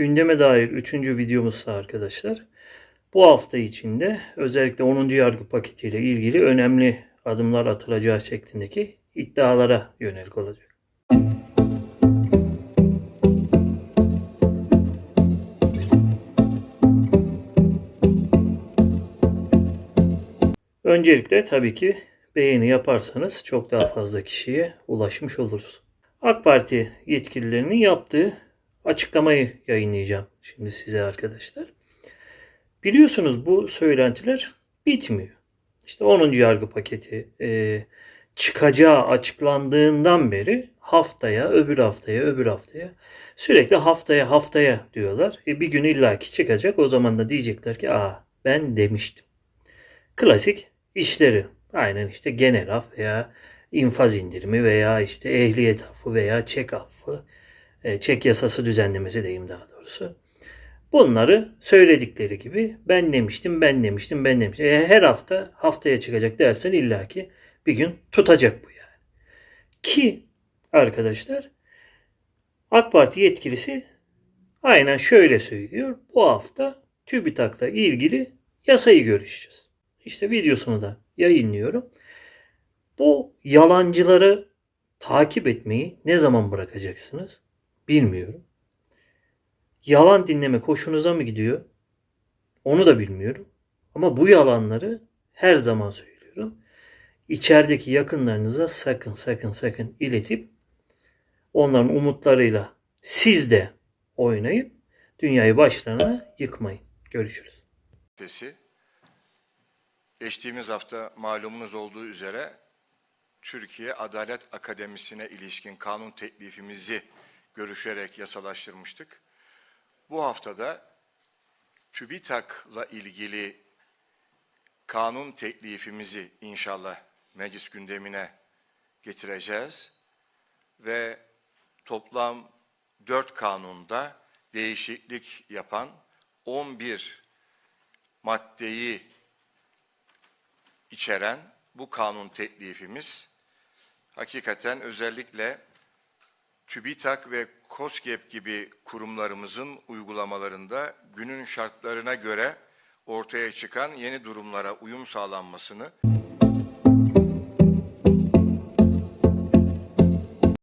Gündeme dair üçüncü videomuzsa arkadaşlar. Bu hafta içinde özellikle 10. yargı paketiyle ilgili önemli adımlar atılacağı şeklindeki iddialara yönelik olacak. Öncelikle tabii ki beğeni yaparsanız çok daha fazla kişiye ulaşmış oluruz. AK Parti yetkililerinin yaptığı açıklamayı yayınlayacağım şimdi size arkadaşlar. Biliyorsunuz bu söylentiler bitmiyor. İşte 10. yargı paketi e, çıkacağı açıklandığından beri haftaya, öbür haftaya, öbür haftaya sürekli haftaya haftaya diyorlar. E, bir gün illaki çıkacak. O zaman da diyecekler ki aa ben demiştim. Klasik işleri. Aynen işte genel af veya infaz indirimi veya işte ehliyet affı veya çek affı, çek yasası düzenlemesi diyeyim daha doğrusu. Bunları söyledikleri gibi ben demiştim, ben demiştim, ben demiştim. E, her hafta haftaya çıkacak dersen illaki bir gün tutacak bu yani. Ki arkadaşlar AK Parti yetkilisi aynen şöyle söylüyor. Bu hafta TÜBİTAK'la ilgili yasayı görüşeceğiz. İşte videosunu da yayınlıyorum. Bu yalancıları takip etmeyi ne zaman bırakacaksınız? Bilmiyorum. Yalan dinlemek hoşunuza mı gidiyor? Onu da bilmiyorum. Ama bu yalanları her zaman söylüyorum. İçerideki yakınlarınıza sakın sakın sakın iletip onların umutlarıyla siz de oynayıp dünyayı başlarına yıkmayın. Görüşürüz. Geçtiğimiz hafta malumunuz olduğu üzere Türkiye Adalet Akademisi'ne ilişkin kanun teklifimizi görüşerek yasalaştırmıştık. Bu haftada TÜBİTAK'la ilgili kanun teklifimizi inşallah meclis gündemine getireceğiz ve toplam dört kanunda değişiklik yapan 11 maddeyi içeren bu kanun teklifimiz hakikaten özellikle TÜBİTAK ve KOSGEB gibi kurumlarımızın uygulamalarında günün şartlarına göre ortaya çıkan yeni durumlara uyum sağlanmasını